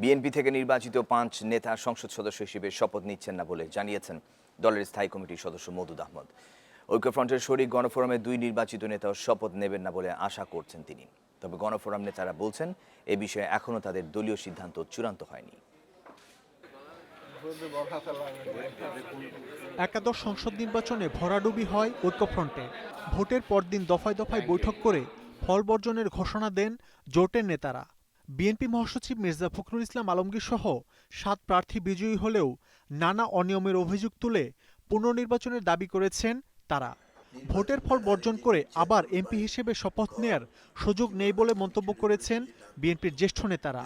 BNP থেকে নির্বাচিত পাঁচ নেতা সংসদ সদস্য হিসেবে শপথ নিচ্ছেন না বলে জানিয়েছেন দলের স্থায়ী কমিটির সদস্য মদুদ আহমদ। ঐক্যফ্রন্টের শরিক গণফোরামে দুই নির্বাচিত নেতাও শপথ নেবেন না বলে আশা করছেন তিনি। তবে গণফোরাম নেতারা বলছেন, এ বিষয়ে এখনও তাদের দলীয় সিদ্ধান্ত চূড়ান্ত হয়নি। একাদশ সংসদ নির্বাচনে ভরাডুবি হয় ঐক্যফ্রন্টে। ভোটের পরদিন দফায় দফায় বৈঠক করে ফল বর্জনের ঘোষণা দেন জোটের নেতারা। বিএনপি মহাসচিব মির্জা ফখরুল ইসলাম আলমগীর সহ সাত প্রার্থী বিজয়ী হলেও নানা অনিয়মের অভিযোগ তুলে পুনর্নির্বাচনের দাবি করেছেন তারা। ভোটের ফল বর্জন করে আবার এমপি হিসেবে শপথ নেয়ার সুযোগ নেই বলে মন্তব্য করেছেন বিএনপির জ্যেষ্ঠ নেতারা।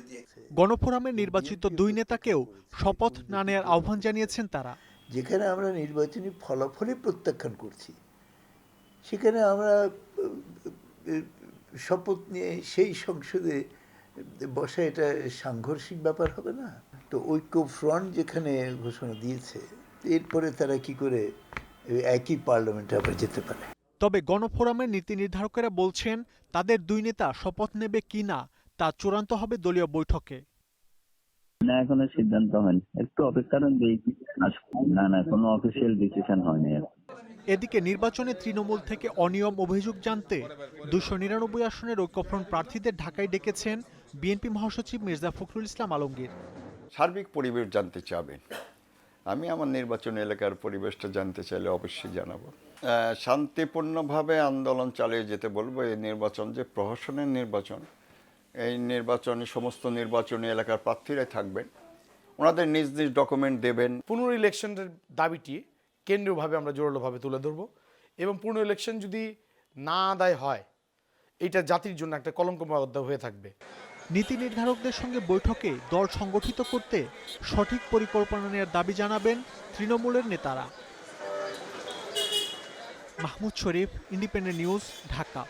গণফোরামের নির্বাচিত দুই নেতাকেও শপথ না নেয়ার আহ্বান জানিয়েছেন তারা। যেখানে আমরা নির্বাচনী ফলাফলই প্রত্যাখ্যান করছি, সেখানে আমরা শপথ নিয়ে সেই সংসদে বসা এটা সাংঘর্ষিক ব্যাপার হবে না? তো ঐক্য ফ্রন্ট যেখানে ঘোষণা দিয়েছে এরপরে তারা কি করে একই পার্লামেন্টে আবার যেতে পারে? তবে গণফোরামের নীতি নির্ধারকেরা বলছেন তাদের দুই নেতা শপথ নেবে কিনা তা চূড়ান্ত হবে দলীয় বৈঠকে। না এখনও সিদ্ধান্ত হয়নি। একটু অপেক্ষা না না কোনো অফিসিয়াল ডিসিশন হয়নি এদিকে নির্বাচনে তৃণমূল থেকে অনিয়ম অভিযোগ জানতে দুশো নিরানব্বই আসনের ঐক্যফ্রন্ট প্রার্থীদের ঢাকায় ডেকেছেন বিএনপি মহাসচিব মির্জা ফখরুল ইসলাম আলমগীর। সার্বিক পরিবেশ জানতে চাবেন। আমি আমার নির্বাচন এলাকার পরিবেশটা জানতে চাইলে অবশ্যই জানাব। শান্তিপূর্ণভাবে আন্দোলন চালিয়ে যেতে বলব এই নির্বাচন যে প্রহসনের নির্বাচন। এই নির্বাচনে সমস্ত নির্বাচনী এলাকার প্রার্থীরাই থাকবেন। ওনাদের নিজ নিজ ডকুমেন্ট দেবেন। পুনর ইলেকশনের দাবিটি কেন্দ্রীয়ভাবে আমরা জোরালোভাবে তুলে ধরবো এবং পুনর ইলেকশন যদি না আদায় হয় এটা জাতির জন্য একটা কলঙ্কময় হয়ে থাকবে। নীতি নির্ধারকদের সঙ্গে বৈঠকে দল সংগঠিত করতে সঠিক পরিকল্পনা নেওয়ার দাবি জানাবেন তৃণমূলের নেতারা। Mahmud Sharif, independent news, Dhaka.